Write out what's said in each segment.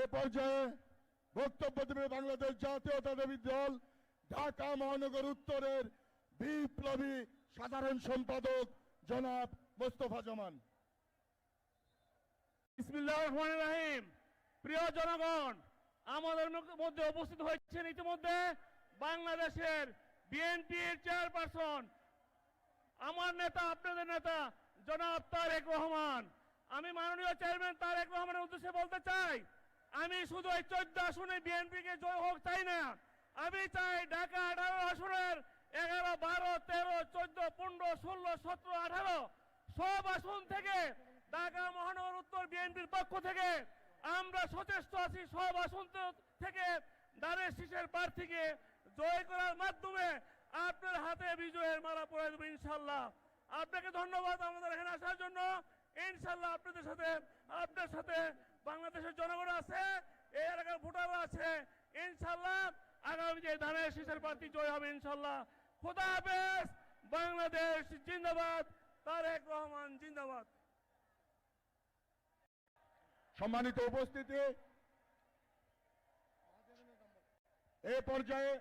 এ পর্যায়ে বক্তব্য দেবে বাংলাদেশ জাতীয়তাবাদী দল, ঢাকা মহানগর উত্তরের বিপ্লবী সাধারণ সম্পাদক জনাব মোস্তফা জামান। প্রিয় জনগণ, আমাদের মধ্যে উপস্থিত হয়েছেন ইতিমধ্যে বাংলাদেশের বিএনপির চেয়ারপারসন। আমার নেতা, আপনাদের নেতা, জনাব তারেক রহমান। আমি মাননীয় চেয়ারম্যান তারেক রহমানের উদ্দেশ্যে বলতে চাই আমি শুধু এই চোদ্দ আসনে বিএনপিকে জয় হোক চাই না? আমি চাই ঢাকা আঠারো আসনের এগারো, বারো, তেরো, চোদ্দ, পনেরো, ষোলো, সতেরো, আঠারো সব আসন থেকে ঢাকা মহানগর উত্তর বিএনপির পক্ষ থেকে আমরা সচেষ্ট আছি সব আসন থেকে দানের শীষের প্রার্থীকে জয় করার মাধ্যমে আপনার হাতে বিজয়ের মালা পড়ে দেবো ইনশাল্লাহ। আপনাকে ধন্যবাদ আমাদের এখানে আসার জন্য। ইনশাল্লাহ আপনাদের সাথে, আপনার সাথে বাংলাদেশের জনগণ আছে, এই এলাকার ভোটার আছে। ইনশাল্লাহ আগামী যে ধানের শীষের প্রার্থী জয় হবে ইনশাল্লাহ খোদা হাফেজ, বাংলাদেশ জিন্দাবাদ, তারেক রহমান জিন্দাবাদ। সম্মানিত উপস্থিতি, এ পর্যায়ে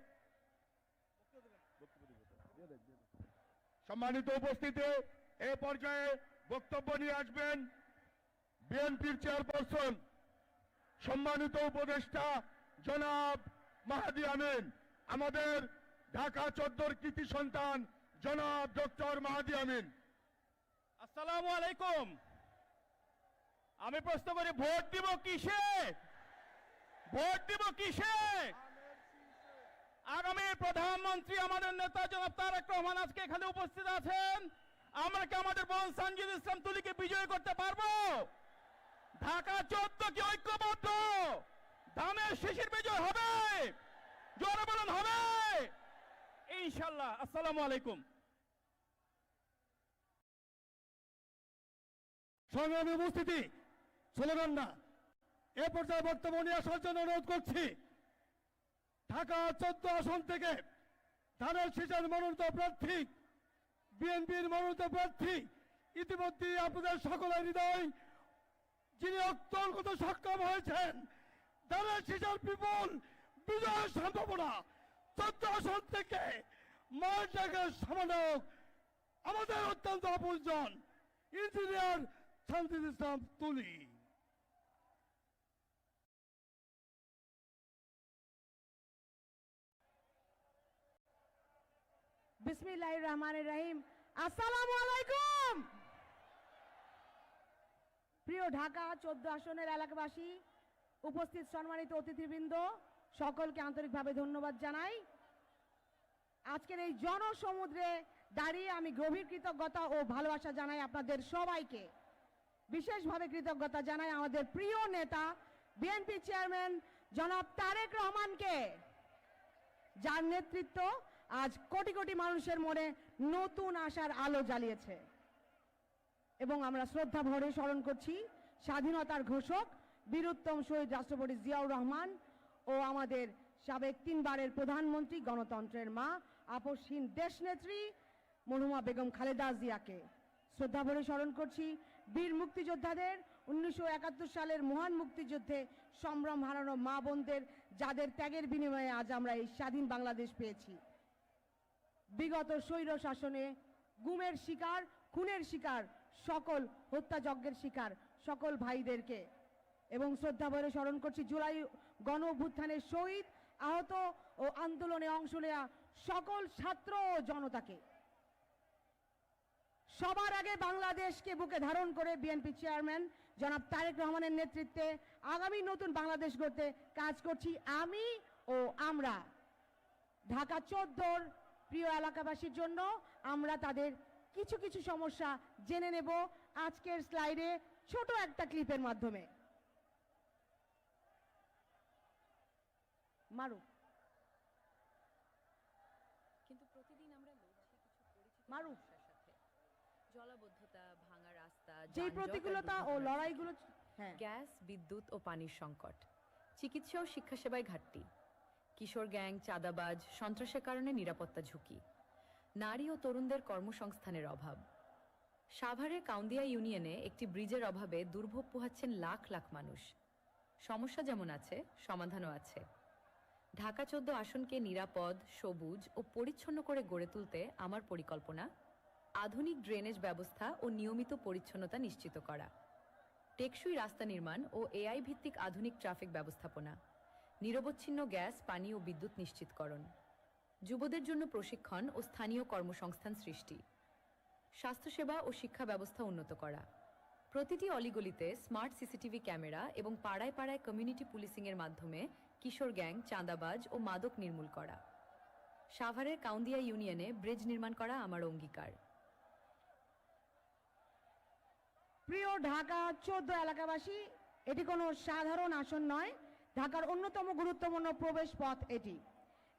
সম্মানিত উপস্থিতি, এ পর্যায়ে বক্তব্য নিয়ে আসবেন বিএনপির চেয়ারপারসন সম্মানিত উপদেষ্টা জনাব মাহাদি আমিন, আমাদের ঢাকা চোদ্দর কৃতি সন্তান জনাব ডক্টর মাহাদি আমিন। আসসালামু আলাইকুম। আমি প্রশ্ন করি, ভোট দিব কিসে? ভোট দিব কিসে? আগামী প্রধানমন্ত্রী আমাদের নেতা জনাব তারেক রহমান আজকে এখানে উপস্থিত আছেন। আমরা কি আমাদের বোন সঞ্জিদ ইসলাম তুলিকে বিজয় করতে পারব? ঢাকা চোদ্দ কি ঐক্যবদ্ধ? ধানের শিশির বিজয় হবে। জোরে হবে। ইনশাল্লাহ আসসালামু আলাইকুম। সংগ্রামী উপস্থিতি না। এ পর্যায়ে নিয়ে আসার জন্য অনুরোধ করছি। ঢাকা চোদ্দ আসন থেকে ধানের মনোনীত প্রার্থী, বিএনপির মনোনীত প্রার্থী ইতিমধ্যে আপনাদের সকলের হৃদয় যিনি অত্যন্ত সক্ষম হয়েছেন ধানের শীষের বিপুল বিজয়ের সম্ভাবনা, চোদ্দ আসন থেকে মাঠ ডাকের সমানক আমাদের অত্যন্ত আপনজন ইঞ্জিনিয়ার শান্তিদ ইসলাম তুলি। বিসমিল্লাহির রহমানির রহিম। আসসালামু আলাইকুম! প্রিয় ঢাকা চোদ্দ আসনের এলাকাবাসী, উপস্থিত সম্মানিত অতিথিবৃন্দ, সকলকে আন্তরিকভাবে ধন্যবাদ জানাই। আজকের এই জনসমুদ্রে দাঁড়িয়ে আমি গভীর কৃতজ্ঞতা ও ভালোবাসা জানাই আপনাদের সবাইকে। বিশেষভাবে কৃতজ্ঞতা জানাই আমাদের প্রিয় নেতা, বিএনপি চেয়ারম্যান জনাব তারেক রহমানকে, যার নেতৃত্ব আজ কোটি কোটি মানুষের মনে নতুন আশার আলো জ্বালিয়েছে। এবং আমরা শ্রদ্ধা ভরে স্মরণ করছি স্বাধীনতার ঘোষক, বীরুত্তম শহীদ রাষ্ট্রপতি জিয়াউর রহমান ও আমাদের সাবেক তিনবারের প্রধানমন্ত্রী, গণতন্ত্রের মা, আপসহীন দেশনেত্রী মনুমা বেগম খালেদা জিয়াকে। শ্রদ্ধা ভরে স্মরণ করছি বীর মুক্তিযোদ্ধাদের, উনিশশো একাত্তর সালের মহান মুক্তিযুদ্ধে সম্ভ্রম হারানো মা বোনদের, যাদের ত্যাগের বিনিময়ে আজ আমরা এই স্বাধীন বাংলাদেশ পেয়েছি। বিগত স্বৈর শাসনে গুমের শিকার, খুনের শিকার সকল হত্যাযজ্ঞের শিকার, সকল ভাইদেরকে। এবং শ্রদ্ধা ভরে স্মরণ করছি, জুলাই গণ অভ্যুত্থানের শহীদ, আহত ও আন্দোলনে অংশ নেয়া সকল ছাত্র ও জনতাকে। সবার আগে বাংলাদেশকে বুকে ধারণ করে বিএনপি চেয়ারম্যান জনাব তারেক রহমানের নেতৃত্বে আগামী নতুন বাংলাদেশ গড়তে কাজ করছি আমি ও আমরা। ঢাকা চোদ্দোর প্রিয় এলাকাবাসীর জন্য আমরা তাদের কিছু কিছু সমস্যা জেনে নেব আজকের স্লাইডে ছোট একটা ক্লিপের মাধ্যমে। মারু। কিন্তু প্রতিদিন আমরা লড়ছি কিছু পরিচিত মারু। সাথে। জলাবদ্ধতা ভাঙা রাস্তা যেই প্রতিকূলতা ও লড়াইগুলো হ্যাঁ। গ্যাস বিদ্যুৎ ও পানির সংকট চিকিৎসা ও শিক্ষা সেবায় ঘাটতি কিশোর গ্যাং চাঁদাবাজ সন্ত্রাসের কারণে নিরাপত্তা ঝুঁকি। নারী ও তরুণদের কর্মসংস্থানের অভাব। সাভারের কাউন্দিয়া ইউনিয়নে একটি ব্রিজের অভাবে দুর্ভোগ পোহাচ্ছেন লাখ লাখ মানুষ। সমস্যা যেমন আছে, সমাধানও আছে। ঢাকা চোদ্দ আসনকে নিরাপদ, সবুজ ও পরিচ্ছন্ন করে গড়ে তুলতে আমার পরিকল্পনা, আধুনিক ড্রেনেজ ব্যবস্থা ও নিয়মিত পরিচ্ছন্নতা নিশ্চিত করা। টেকসই রাস্তা নির্মাণ ও এআই ভিত্তিক আধুনিক ট্রাফিক ব্যবস্থাপনা। নিরবচ্ছিন্ন গ্যাস, পানি ও বিদ্যুৎ নিশ্চিতকরণ। যুবদের জন্য প্রশিক্ষণ ও স্থানীয় কর্মসংস্থান সৃষ্টি। স্বাস্থ্যসেবা ও শিক্ষা ব্যবস্থা উন্নত করা। প্রতিটি অলিগলিতে স্মার্ট সিসিটিভি ক্যামেরা এবং পাড়ায় পাড়ায় কমিউনিটি পুলিশিংয়ের মাধ্যমে কিশোর গ্যাং, চাঁদাবাজ ও মাদক নির্মূল করা। সাভারের কাউন্দিয়া ইউনিয়নে ব্রিজ নির্মাণ করা আমার অঙ্গীকার। প্রিয় ঢাকা চোদ্দ এলাকাবাসী, এটি কোনো সাধারণ আসন নয়। ঢাকার অন্যতম গুরুত্বপূর্ণ প্রবেশ পথ এটি।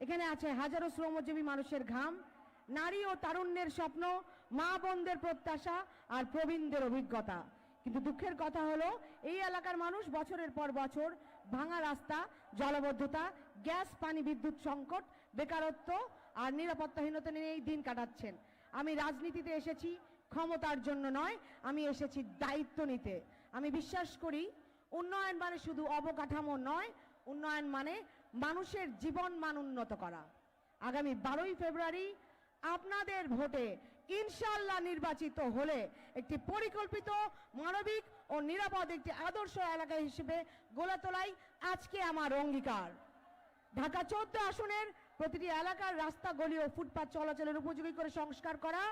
এখানে আছে হাজারো শ্রমজীবী মানুষের ঘাম, নারী ও তারুণ্যের স্বপ্ন, মা বোনদের প্রত্যাশা আর প্রবীণদের অভিজ্ঞতা। কিন্তু দুঃখের কথা হলো, এই এলাকার মানুষ বছরের পর বছর ভাঙা রাস্তা, জলবদ্ধতা, গ্যাস, পানি, বিদ্যুৎ সংকট, বেকারত্ব আর নিরাপত্তাহীনতা নিয়েই দিন কাটাচ্ছেন। আমি রাজনীতিতে এসেছি, ক্ষমতার জন্য নয়, আমি এসেছি দায়িত্ব নিতে। আমি বিশ্বাস করি, উন্নয়ন মানে শুধু অবকাঠামো নয়, উন্নয়ন মানে মানুষের জীবন মান উন্নত করা। আগামী বারোই ফেব্রুয়ারি আপনাদের ভোটে ইনশাল্লাহ নির্বাচিত হলে একটি পরিকল্পিত, মানবিক ও নিরাপদ একটি আদর্শ এলাকা হিসেবে গড়ে তোলাই আজকে আমার অঙ্গীকার। ঢাকা চৌদ্দ আসনের প্রতিটি এলাকার রাস্তা, গলি ও ফুটপাত চলাচলের উপযোগী করে সংস্কার করা,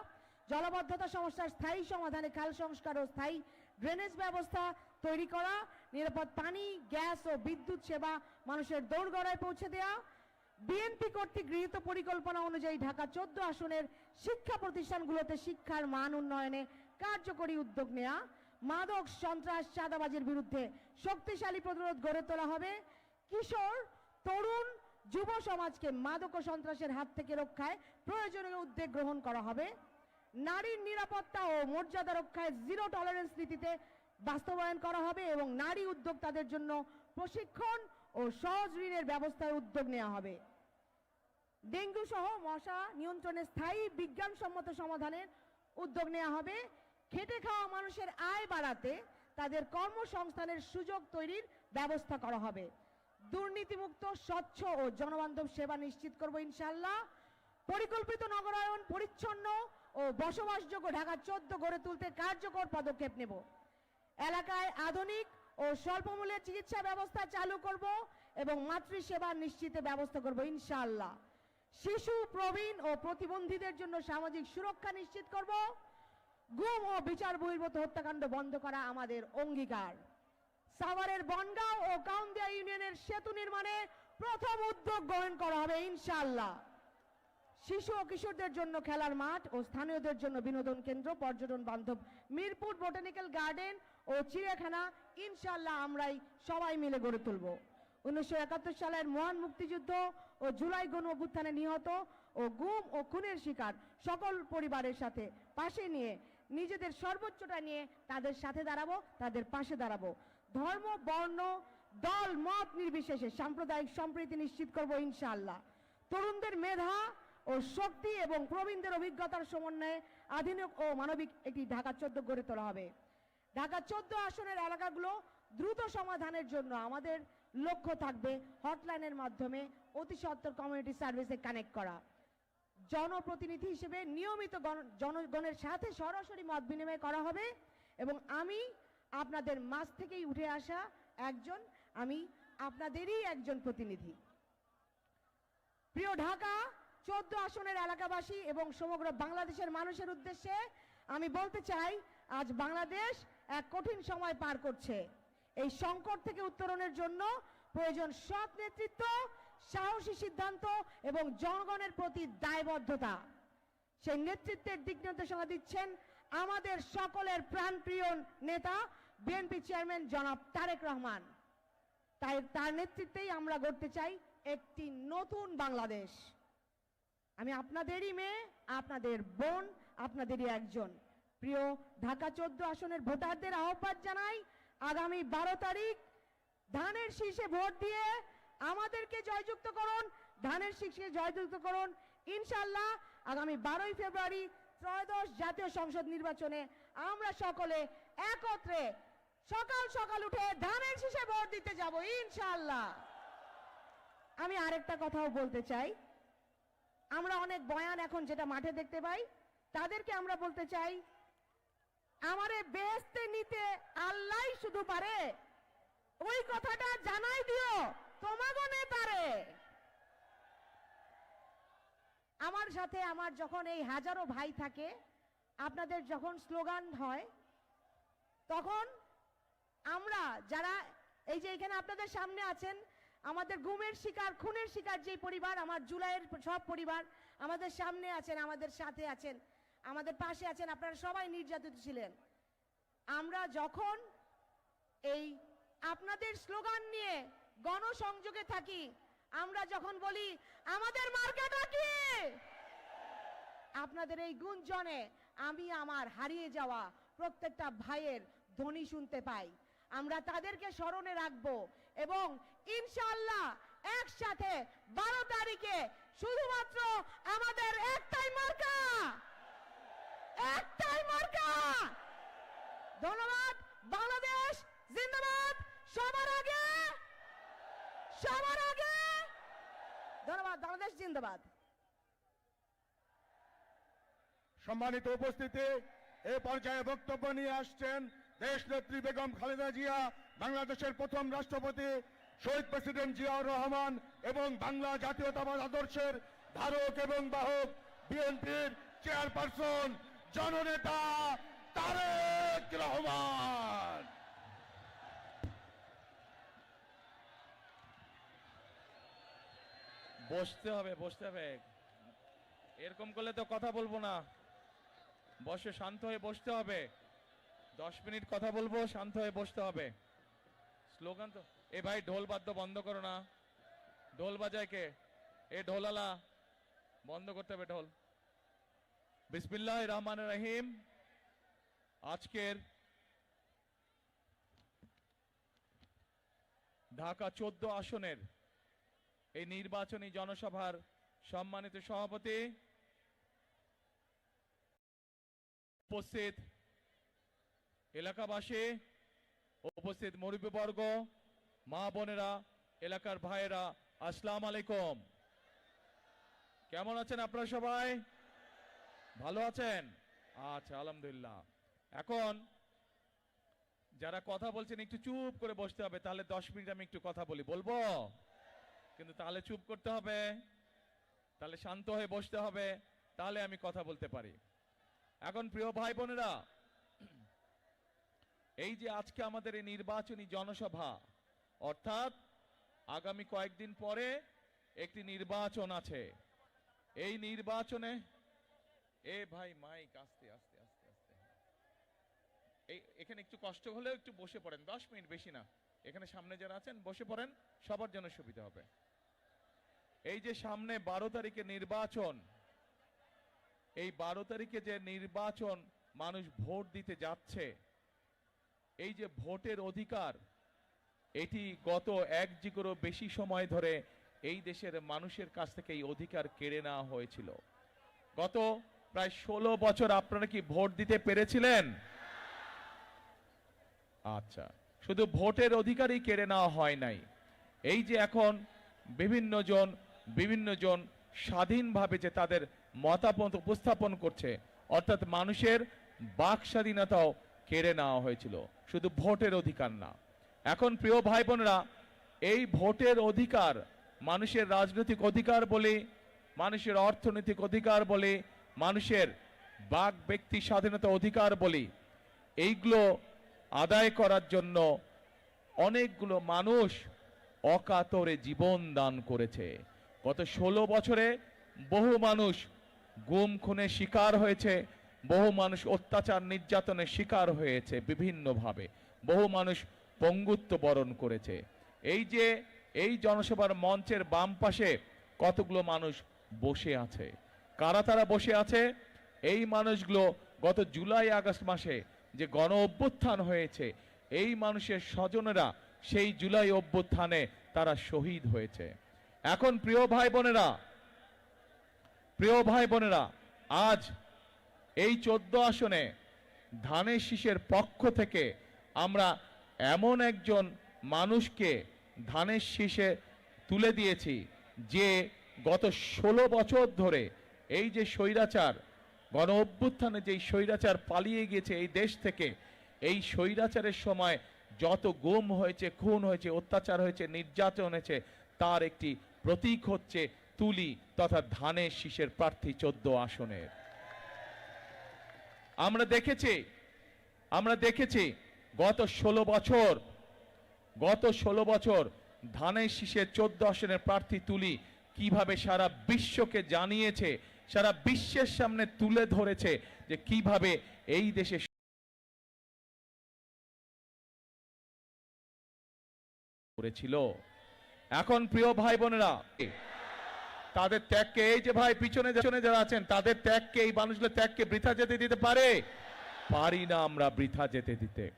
জলবদ্ধতা সমস্যার স্থায়ী সমাধানে খাল সংস্কার ও স্থায়ী ড্রেনেজ ব্যবস্থা তৈরি করা, নিরাপদ পানি, গ্যাস ও বিদ্যুৎ সেবা মানুষের দৌড়গড়ায় পৌঁছে দেওয়া বিএনপি কর্তৃক গৃহীত পরিকল্পনা অনুযায়ী ঢাকা চোদ্দ আসনের শিক্ষা প্রতিষ্ঠানগুলোতে শিক্ষার মান উন্নয়নে কার্যকরী উদ্যোগ নেওয়া মাদক সন্ত্রাস চাঁদাবাজের বিরুদ্ধে শক্তিশালী প্রতিরোধ গড়ে তোলা হবে। কিশোর, তরুণ, যুব সমাজকে মাদক ও সন্ত্রাসের হাত থেকে রক্ষায় প্রয়োজনীয় উদ্যোগ গ্রহণ করা হবে। নারীর নিরাপত্তা ও মর্যাদা রক্ষায় জিরো টলারেন্স নীতিতে বাস্তবায়ন করা হবে এবং নারী উদ্যোক্তাদের জন্য প্রশিক্ষণ ও সহজ ঋণের ব্যবস্থায় উদ্যোগ নেওয়া হবে। ডেঙ্গু সহ মশা নিয়ন্ত্রণে স্থায়ী বিজ্ঞানসম্মত সমাধানের উদ্যোগ নেওয়া হবে। খেটে খাওয়া মানুষের আয় বাড়াতে তাদের কর্মসংস্থানের সুযোগ তৈরির ব্যবস্থা করা হবে। দুর্নীতিমুক্ত, স্বচ্ছ ও জনবান্ধব সেবা নিশ্চিত করব ইনশাল্লাহ পরিকল্পিত নগরায়ন, পরিচ্ছন্ন ও বসবাসযোগ্য ঢাকা চোদ্দ গড়ে তুলতে কার্যকর পদক্ষেপ নেব। এলাকায় আধুনিক ও স্বল্পমূল্যের চিকিৎসা ব্যবস্থা চালু করব এবং মাতৃসেবা নিশ্চিতে ব্যবস্থা করব, ইনশাআল্লাহ। শিশু, প্রবীণ ও প্রতিবন্ধীদের জন্য সামাজিক সুরক্ষা নিশ্চিত করব। গুম ও বিচার বহির্ভূত হত্যাকাণ্ড বন্ধ করা আমাদের অঙ্গীকার। সাভারের বনগাঁও ও কাউন্দিয়া ইউনিয়নের সেতু নির্মাণে প্রথম উদ্যোগ গ্রহণ করা হবে, ইনশাআল্লাহ। শিশু ও কিশোরদের জন্য খেলার মাঠ ও স্থানীয়দের জন্য বিনোদন কেন্দ্র, পর্যটন বান্ধব, মিরপুর বোটানিক্যাল গার্ডেন ও চিড়িয়াখানা ইনশাল্লাহ আমরাই সবাই মিলে গড়ে তুলব। উনিশশো একাত্তর সালের মহান মুক্তিযুদ্ধ ও জুলাই গণ অভ্যুত্থানে নিহত ও গুম ও খুনের শিকার সকল পরিবারের সাথে পাশে নিয়ে, নিজেদের সর্বোচ্চটা নিয়ে তাদের সাথে দাঁড়াবো, তাদের পাশে দাঁড়াবো। ধর্ম, বর্ণ, দল, মত নির্বিশেষে সাম্প্রদায়িক সম্প্রীতি নিশ্চিত করব ইনশাআল্লাহ। তরুণদের মেধা ও শক্তি এবং প্রবীণদের অভিজ্ঞতার সমন্বয়ে আধুনিক ও মানবিক একটি ঢাকা চোদ্দ গড়ে তোলা হবে। ঢাকা চোদ্দ আসনের এলাকাগুলো দ্রুত সমাধানের জন্য আমাদের লক্ষ্য থাকবে হটলাইনের মাধ্যমে অতি সত্তর কমিউনিটি সার্ভিসে কানেক্ট করা। জনপ্রতিনিধি হিসেবে নিয়মিত জনগণের সাথে সরাসরি মত বিনিময় করা হবে এবং আমি আপনাদের মাঝ থেকেই উঠে আসা একজন, আমি আপনাদেরই একজন প্রতিনিধি। প্রিয় ঢাকা, চোদ্দ আসনের এলাকাবাসী এবং সমগ্র বাংলাদেশের মানুষের উদ্দেশ্যে আমি বলতে চাই, আজ বাংলাদেশ এক কঠিন সময় পার করছে। এই সংকট থেকে উত্তরণের জন্য প্রয়োজন সৎ নেতৃত্ব, সাহসী সিদ্ধান্ত এবং জনগণের প্রতি দায়বদ্ধতা। সেই নেতৃত্বের দিক নির্দেশনা দিচ্ছেন আমাদের সকলের প্রাণপ্রিয় নেতা, বিএনপি চেয়ারম্যান জনাব তারেক রহমান। তাই তার নেতৃত্বেই আমরা গড়তে চাই একটি নতুন বাংলাদেশ। আমি আপনাদেরই মেয়ে, আপনাদের বোন, আপনাদেরই একজন। প্রিয় ঢাকা চোদ্দ আসনের ভোটারদের আহ্বান জানাই, আগামী বারো তারিখ ধানের শীষে ভোট দিয়ে আমাদেরকে জয়যুক্ত করুন, ধানের শীষে জয়যুক্ত করুন। ইনশাল্লাহ আগামী বারোই ফেব্রুয়ারি ত্রয়োদশ জাতীয় সংসদ নির্বাচনে আমরা সকলে একত্রে সকাল সকাল উঠে ধানের শীষে ভোট দিতে যাব ইনশাল্লাহ আমি আরেকটা কথাও বলতে চাই। আমরা অনেক বয়ান এখন যেটা মাঠে দেখতে পাই, তাদেরকে আমরা বলতে চাই আমারে বেহেস্তে নিতে আল্লাহই শুধু পারে। ওই কথাটা জানাই দিও তোমাগনে পারে আমার সাথে আমার যখন এই হাজারো ভাই থাকে, আপনাদের যখন স্লোগান হয়, তখন আমরা যারা এই যে এখানে আপনাদের সামনে আছেন, আমাদের গুমের শিকার, খুনের শিকার যে পরিবার, আমার জুলাইয়ের সব পরিবার আমাদের সামনে আছেন, আমাদের সাথে আছেন আমাদের পাশে আছেন, আপনারা সবাই নির্যাতিত ছিলেন। আমরা যখন এই আপনাদের স্লোগান নিয়ে গণসংযোগে থাকি, আমরা যখন বলি, আমাদের মার্কেটটা কি? আপনাদের এই গুঞ্জনে আমি আমার হারিয়ে যাওয়া প্রত্যেকটা ভাইয়ের ধ্বনি শুনতে পাই। আমরা তাদেরকে স্মরণে রাখব এবং ইনশাআল্লাহ একসাথে বারো তারিখে শুধুমাত্র আমাদের একটাই মার্কা! একটাই মার্কা। ধন্যবাদ, বাংলাদেশ, জিন্দাবাদ। সবার আগে সবার আগে। ধন্যবাদ, বাংলাদেশ, জিন্দাবাদ। সম্মানিত উপস্থিতি, এ পর্যায়ে বক্তব্য নিয়ে আসছেন দেশ নেত্রী বেগম খালেদা জিয়া, বাংলাদেশের প্রথম রাষ্ট্রপতি শহীদ প্রেসিডেন্ট জিয়াউর রহমান এবং বাংলা জাতীয়তাবাদ আদর্শের ধারক এবং বাহক বিএনপির চেয়ারপারসন জননেতা তারেক রহমান। বসতে হবে বসতে হবে। এরকম করলে তো কথা বলব না। বসে শান্ত হয়ে বসতে হবে। দশ মিনিট কথা বলব, শান্ত হয়ে বসতে হবে। স্লোগান তো এ ভাই ঢোল বাদ্য বন্ধ করো না। ঢোল বাজায় কে? এ ঢোলালা। বন্ধ করতে হবে ঢোল। বিসমিল্লাহ রহমান রহিম। আজকের ঢাকা চোদ্দ আসনের এই নির্বাচনী জনসভার সম্মানিত সভাপতি উপস্থিত এলাকাবাসী, উপস্থিত মুরব্বীবর্গ, মা বোনেরা, এলাকার ভাইয়েরা, আসসালাম আলাইকুম। কেমন আছেন আপনারা সবাই? ভালো আছেন? আচ্ছা আলহামদুলিল্লাহ। এখন যারা কথা বলছেন, একটু চুপ করে বসতে হবে, তাহলে দশ মিনিট আমি একটু কথা বলি। বলব? কিন্তু তাহলে চুপ করতে হবে, তাহলে শান্ত হয়ে বসতে হবে, তাহলে আমি কথা বলতে পারি। এখন প্রিয় ভাই বোনেরা, এই যে আজকে আমাদের এই নির্বাচনী জনসভা, অর্থাৎ আগামী কয়েকদিন পরে একটি নির্বাচন আছে। এই নির্বাচনে এ ভাই মাইক, আস্তে আস্তে আস্তে আস্তে। এই, এখানে একটু কষ্ট হলেও একটু বসে পড়েন। দশ মিনিট বেশি না। এখানে সামনে যারা আছেন, বসে পড়েন। সবার জন্য সুবিধা হবে। এই যে সামনে বারো তারিখে নির্বাচন, এই বারো তারিখে যে নির্বাচন মানুষ ভোট দিতে যাচ্ছে, এই যে ভোটের অধিকার, এটি গত এক বেশি সময় ধরে এই দেশের মানুষের কাছ থেকে এই অধিকার কেড়ে নেওয়া হয়েছিল। গত প্রায় ষোলো বছর আপনারা কি ভোট দিতে পেরেছিলেন? আচ্ছা শুধু ভোটের অধিকারই কেড়ে নেওয়া হয় নাই। এই যে এখন বিভিন্ন জন বিভিন্ন জন স্বাধীনভাবে যে তাদের মতামত উপস্থাপন করছে, অর্থাৎ মানুষের বাক স্বাধীনতাও কেড়ে নেওয়া হয়েছিল, শুধু ভোটের অধিকার না। এখন প্রিয় ভাই বোনেরা এই ভোটের অধিকার মানুষের রাজনৈতিক অধিকার বলে, মানুষের অর্থনৈতিক অধিকার বলে মানুষের বাক ব্যক্তি স্বাধীনতা অধিকার বলি, এইগুলো আদায় করার জন্য অনেকগুলো মানুষ অকাতরে জীবন দান করেছে। গত ষোলো বছরে বহু মানুষ গুম, খুনে শিকার হয়েছে, বহু মানুষ অত্যাচার, নির্যাতনের শিকার হয়েছে বিভিন্নভাবে। বহু মানুষ পঙ্গুত্ব বরণ করেছে। এই যে এই জনসভার মঞ্চের বাম পাশে কতগুলো মানুষ বসে আছে কারা তারা বসে আছে? এই মানুষগুলো গত জুলাই, আগস্ট মাসে যে গণ অভ্যুত্থান হয়েছে, এই মানুষের স্বজনেরা সেই জুলাই অভ্যুত্থানে তারা শহীদ হয়েছে। এখন প্রিয় ভাই বোনেরা, প্রিয় ভাই বোনেরা, আজ এই চোদ্দ আসনে ধানের শীষের পক্ষ থেকে আমরা এমন একজন মানুষকে ধানের শীষে তুলে দিয়েছি, যে গত ষোলো বছর ধরে এই যে স্বৈরাচার, গণ অভ্যুত্থানে যেই স্বৈরাচার পালিয়ে গিয়েছে এই দেশ থেকে, এই স্বৈরাচারের সময় যত গুম হয়েছে, খুন হয়েছে, অত্যাচার হয়েছে, নির্যাতন হয়েছে, তার একটি প্রতীক হচ্ছে তুলি তথা ধানের শীষের প্রার্থী চোদ্দ আসনের। আমরা দেখেছি আমরা দেখেছি গত ষোলো বছর, গত ষোলো বছর ধানের শীষের চোদ্দ আসনের প্রার্থী তুলি কীভাবে সারা বিশ্বকে জানিয়েছে সারা বিশ্বের সামনে তুলে ধরেছে যে কীভাবে এই দেশে করেছিল। এখন প্রিয় ভাই বোনেরা তাদের ত্যাগকে এই যে ভাই পিছনে পিছনে যারা আছেন, তাদের ত্যাগকে, এই মানুষগুলো ত্যাগকে বৃথা যেতে দিতে পারে? পারি না আমরা বৃথা যেতে দিতে।